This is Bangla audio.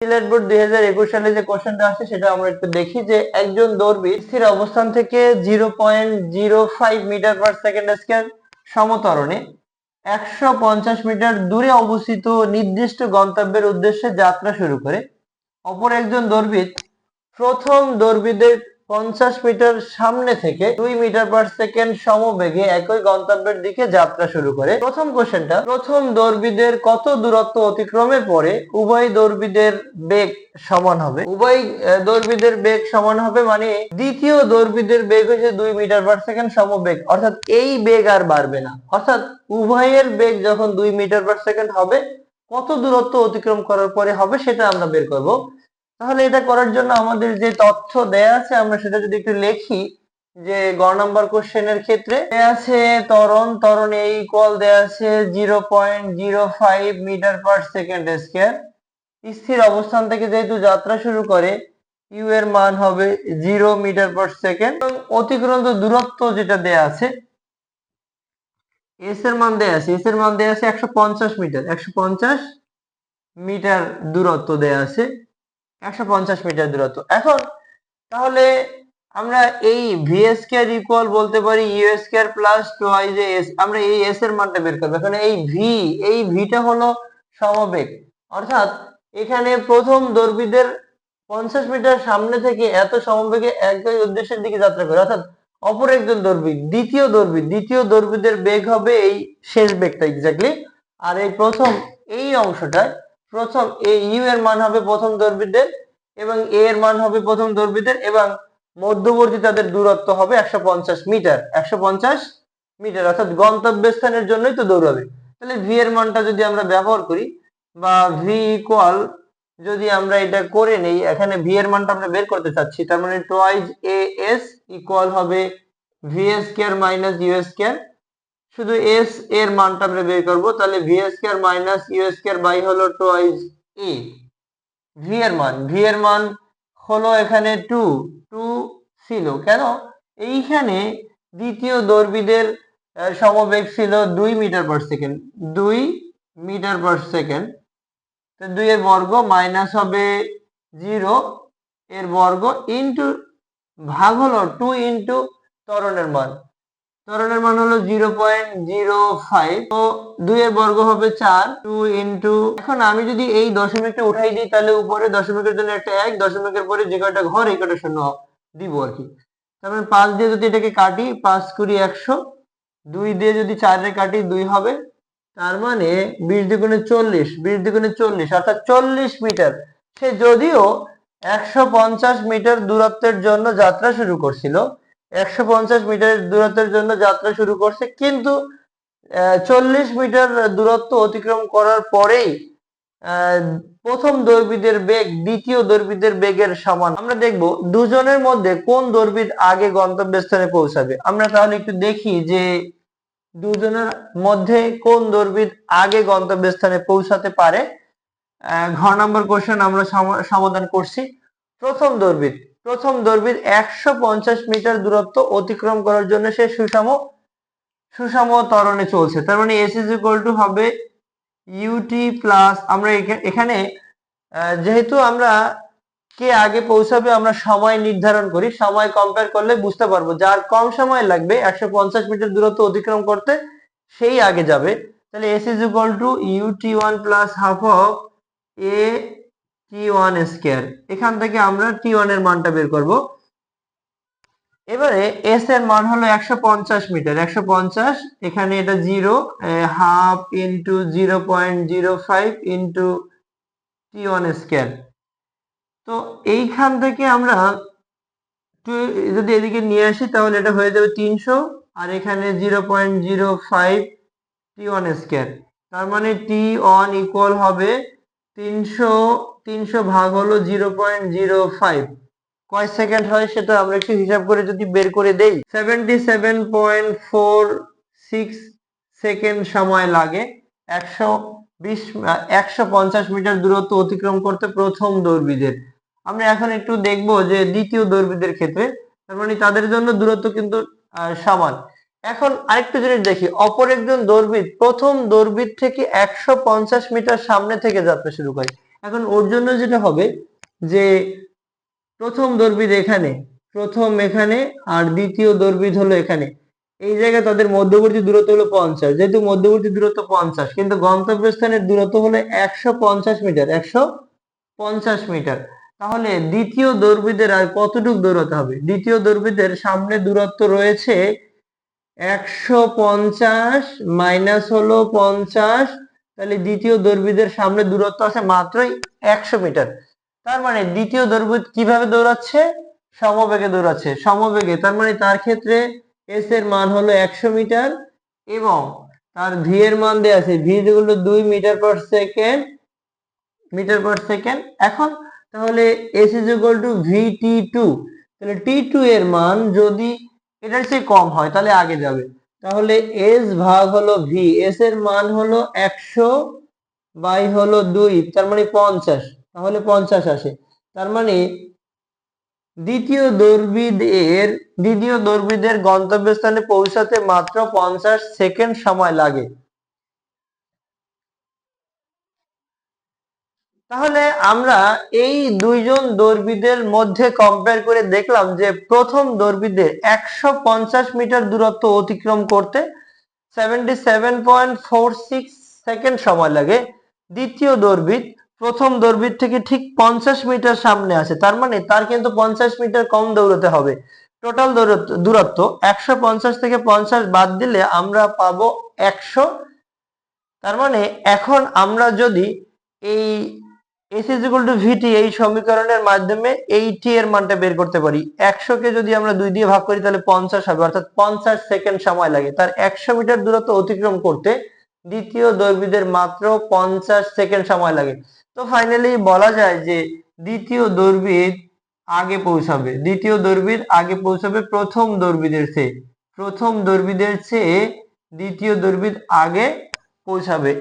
সিলেট বোর্ড দুই একুশ সালে যে কোশ্চেনটা আছে সেটা আমরা একটু দেখি যে একজন দৌড়বিদ স্থির অবস্থান থেকে zero point zero five metre per second scale সমতরণে একশো পঞ্চাশ মিটার দূরে অবস্থিত নির্দিষ্ট গন্তব্যের উদ্দেশ্যে যাত্রা শুরু করে। অপর একজন দৌড়বিদ প্রথম দৌড়বিদের পঞ্চাশ মিটার সামনে থেকে দুই মিটার পার সেকেন্ড সমবেগে একই গন্তব্যের দিকে যাত্রা শুরু করে। প্রথম কোশ্চেনটা প্রথম দৌড়বিদের কত দূরত্ব অতিক্রমের পরে উভয় দৌড়বিদের বেগ সমান হবে? উভয় দৌড়বিদের বেগ সমান হবে মানে দ্বিতীয় দৌড়বিদের বেগ হচ্ছে দুই মিটার পার সেকেন্ড সমবেগ। অর্থাৎ এই বেগ আর বাড়বে না। অর্থাৎ উভয়ের বেগ যখন দুই মিটার পার সেকেন্ড হবে, কত দূরত্ব অতিক্রম করার পরে হবে সেটা আমরা বের করব। তাহলে এটা করার জন্য আমাদের যে তথ্য দেয়া আছে, আমরা সেটা যদি একটু লিখি, যে গ নাম্বার কোশ্চেনের ক্ষেত্রে দেয়া আছে তরণ তরণ এই ইকুয়াল দেয়া আছে zero point zero five metre per second square স্থির অবস্থান থেকে যেহেতু যাত্রা শুরু করে ইউ এর মান হবে জিরো মিটার পার সেকেন্ড এবং অতিক্রান্ত দূরত্ব যেটা দেয়া আছে এস এর মান দেয়া আছে এস এর মান দেয়া আছে একশো পঞ্চাশ মিটার একশো পঞ্চাশ মিটার দূরত্ব দেয়া আছে। একশো পঞ্চাশ মিটার দূরত্ব। এখন তাহলে আমরা এই ভি স্কয়ার ইকুয়াল বলতে পারি U square plus twice S আমরা এই এস এর মানটা বের করব। এখানে এই ভি এই ভিটা হলো সমবেগ। অর্থাৎ এখানে প্রথম দর্বিদের পঞ্চাশ মিটার সামনে থেকে এত সমবেগে একই উদ্দেশ্যের দিকে যাত্রা করে। অর্থাৎ অপর একজন দর্বিদ দ্বিতীয় দর্বিদ দ্বিতীয় দর্বিদের বেগ হবে এই শেষ বেগটা এক্স্যাক্টলি আর এই প্রথম, এই অংশটায় প্রথম এই ইউ এর মান হবে প্রথম দর্বিদের এবং এ এর মান হবে প্রথম দর্বিদের এবং মধ্যবর্তী তাদের দূরত্ব হবে একশো পঞ্চাশ মিটার, একশো পঞ্চাশ মিটার। অর্থাৎ গন্তব্যস্থানের জন্যই তো দৌড়াবে। তাহলে ভি এর মানটা যদি আমরা ব্যবহার করি বা ভি ইকুয়াল যদি আমরা এটা করে নেই, এখানে ভি এর মানটা আমরা বের করতে চাচ্ছি, তার মানে টোয়াইজ এ এস ইকুয়াল হবে V S square minus U square শুধু এস এর মানটা আমরা বের করব, তাহলে V S square minus U S square by হলো টোয়াইজ এ ভি এর মান ভি এর মান হলো এখানে টু টু ছিল। কেন? এইখানে দ্বিতীয় দর্বিদের সমবেগ ছিল দুই মিটার পার সেকেন্ড দুই মিটার পার সেকেন্ড তো দুই এর বর্গ মাইনাস হবে জিরো এর বর্গ ইন্টু ভাগ হলো টু ইন্টু ত্বরণের মান। ত্বরণের মান হলো জিরো পয়েন্ট জিরো ফাইভ তো দুই এর বর্গ হবে চার টু ইন্টু এখন আমি যদি এই দশমিকটা উঠাই দিই, তাহলে উপরে দশমিকের জন্য একটা এক, দশমিকের পরে যে কয়টা ঘর, এই কয়টা শূন্য দিব আর কি। তারপরে পাঁচ দিয়ে যদি এটাকে কাটি, পাঁচ কুড়ি একশো, দুই দিয়ে যদি চারে কাটি, দুই হবে। তার মানে বিশ দ্বিগুণে চল্লিশ, বিশ দ্বিগুণে চল্লিশ, অর্থাৎ চল্লিশ মিটার। সে যদিও একশো পঞ্চাশ মিটার দূরত্বের জন্য যাত্রা শুরু করছিল একশো পঞ্চাশ মিটার দূরত্বের জন্য যাত্রা শুরু করছে কিন্তু চল্লিশ মিটার দূরত্ব অতিক্রম করার পরেই প্রথম দর্বিদের বেগ দ্বিতীয় দর্বিদের বেগের সমান। আমরা দেখব দুজনের মধ্যে কোন দর্বিদ আগে গন্তব্যস্থানে পৌঁছাবে। আমরা তাহলে একটু দেখি যে দুজনের মধ্যে কোন দর্বিদ আগে গন্তব্যস্থানে পৌঁছাতে পারে। আহ, ঘ নম্বর কোশ্চেন আমরা সম- সমাধান করছি। প্রথম দর্বিদ প্রথম দর্বিদ একশো মিটার দূরত্ব অতিক্রম করার জন্য সে সুষম সুষম ত্বরণে চলছে। তার মানে এস ইজ ইকুয়াল টু হবে ইউটি প্লাস আমরা এখা- এখানে যেহেতু আমরা কে আগে পৌঁছাবে আমরা সময় নির্ধারণ করি, সময় কম্পেয়ার করলে বুঝতে পারব। যার কম সময় লাগবে, একশো পঞ্চাশ মিটার দূরত্ব অতিক্রম করতে সেই আগে যাবে। তাহলে S is equal to U T one plus half of A T one square এখান থেকে আমরা টি ওয়ানের মানটা বের করব। এবারে এস এর মান হলো একশো পঞ্চাশ মিটার। একশো পঞ্চাশ, এখানে এটা zero half into zero point zero five into T one square তো এইখান থেকে আমরা যদি এদিকে নিয়ে আসি, তাহলে এটা হয়ে যাবে তিনশো, আর এখানে zero point zero five T one square তার মানে টি ওয়ান ইকুয়াল হবে তিনশো তিনশো ভাগ হলো জিরো পয়েন্ট জিরো ফাইভ। কয় সেকেন্ড হয় সেটা আমরা একটু হিসাব করে যদি বের করে দেই, seventy seven point four six second সময় লাগে। একশো বিশ, একশো পঞ্চাশ মিটার দূরত্ব অতিক্রম করতে প্রথম দৌড়বিদের আমরা এখন একটু দেখব যে দ্বিতীয় দৌড়বিদের ক্ষেত্রে, তার মানে তাদের জন্য দূরত্ব কিন্তু সমান। এখন আরেকটু জিনিস দেখি, অপর একজন দৌড়বিদ প্রথম দৌড়বিদ থেকে একশো পঞ্চাশ মিটার সামনে থেকে যাত্রা শুরু করে। এখন ওর জন্য যেটা হবে যে প্রথম দর্বিদ এখানে, প্রথম এখানে আর দ্বিতীয় দর্বিদ হলো এখানে। এই জায়গায় তাদের মধ্যবর্তী দূরত্ব হলো পঞ্চাশ, যেহেতু মধ্যবর্তী দূরত্ব পঞ্চাশ, কিন্তু গন্তব্যস্থানের দূরত্ব হলো একশো পঞ্চাশ মিটার, একশো পঞ্চাশ মিটার। তাহলে দ্বিতীয় দর্বিদের আর কতটুকু দৌড়াতে হবে? দ্বিতীয় দর্বিদের সামনে দূরত্ব রয়েছে একশো পঞ্চাশ মাইনাস হলো পঞ্চাশ তাহলে দ্বিতীয় দর্বিদের সামনে দূরত্ব আছে মাত্রই একশো মিটার। তার মানে দ্বিতীয় দর্বিদ কীভাবে দৌড়াচ্ছে? সমবেগে দৌড়াচ্ছে। সমবেগে, তার মানে তার ক্ষেত্রে এস এর মান হলো একশো মিটার এবং তার ভি এর মান দেওয়া আছে ভি হলো দুই metre per second metre per second এখন তাহলে S is equal to V T two তাহলে টি টু এর মান যদি, এটার চেয়ে কম হয়, তাহলে আগে যাবে। তাহলে এস ভাগ হলো ভি এস এর মান হলো একশো বাই হলো দুই, তার মানে পঞ্চাশ। তাহলে পঞ্চাশ আসে। তার মানে দ্বিতীয় দর্বিদ এর দ্বিতীয় দর্বিদের গন্তব্যস্থানে পৌঁছাতে মাত্র পঞ্চাশ সেকেন্ড সময় লাগে। তাহলে আমরা এই দুইজন দর্বিদের মধ্যে কম্পেয়ার করে দেখলাম যে প্রথম দর্বিদের একশো পঞ্চাশ মিটার দূরত্ব অতিক্রম করতে সেভেন্টি সেকেন্ড সময় লাগে। দ্বিতীয় দর্বিদ, প্রথম দর্বিদ থেকে ঠিক পঞ্চাশ মিটার সামনে আছে। তার মানে তার কিন্তু পঞ্চাশ মিটার কম দৌড়তে হবে। টোটাল দূরত্ব একশো পঞ্চাশ থেকে পঞ্চাশ বাদ দিলে আমরা পাবো একশো। তার মানে এখন আমরা যদি এই S is equal to VT এই সমীকরণের মাধ্যমে এই এর মানটা বের করতে পারি। একশো কে যদি আমরা দুই দিয়ে ভাগ করি, তাহলে পঞ্চাশ হবে। অর্থাৎ পঞ্চাশ সেকেন্ড সময় লাগে। তার একশো মিটার দূরত্ব অতিক্রম করতে দ্বিতীয় দর্বিদের মাত্র পঞ্চাশ সেকেন্ড সময় লাগে। তো ফাইনালি বলা যায় যে দ্বিতীয় দর্বিদ আগে পৌঁছাবে। দ্বিতীয় দর্বিদ আগে পৌঁছাবে প্রথম দর্বিদের চেয়ে। প্রথম দর্বিদের চেয়ে দ্বিতীয় দর্বিদ আগে পৌঁছাবে।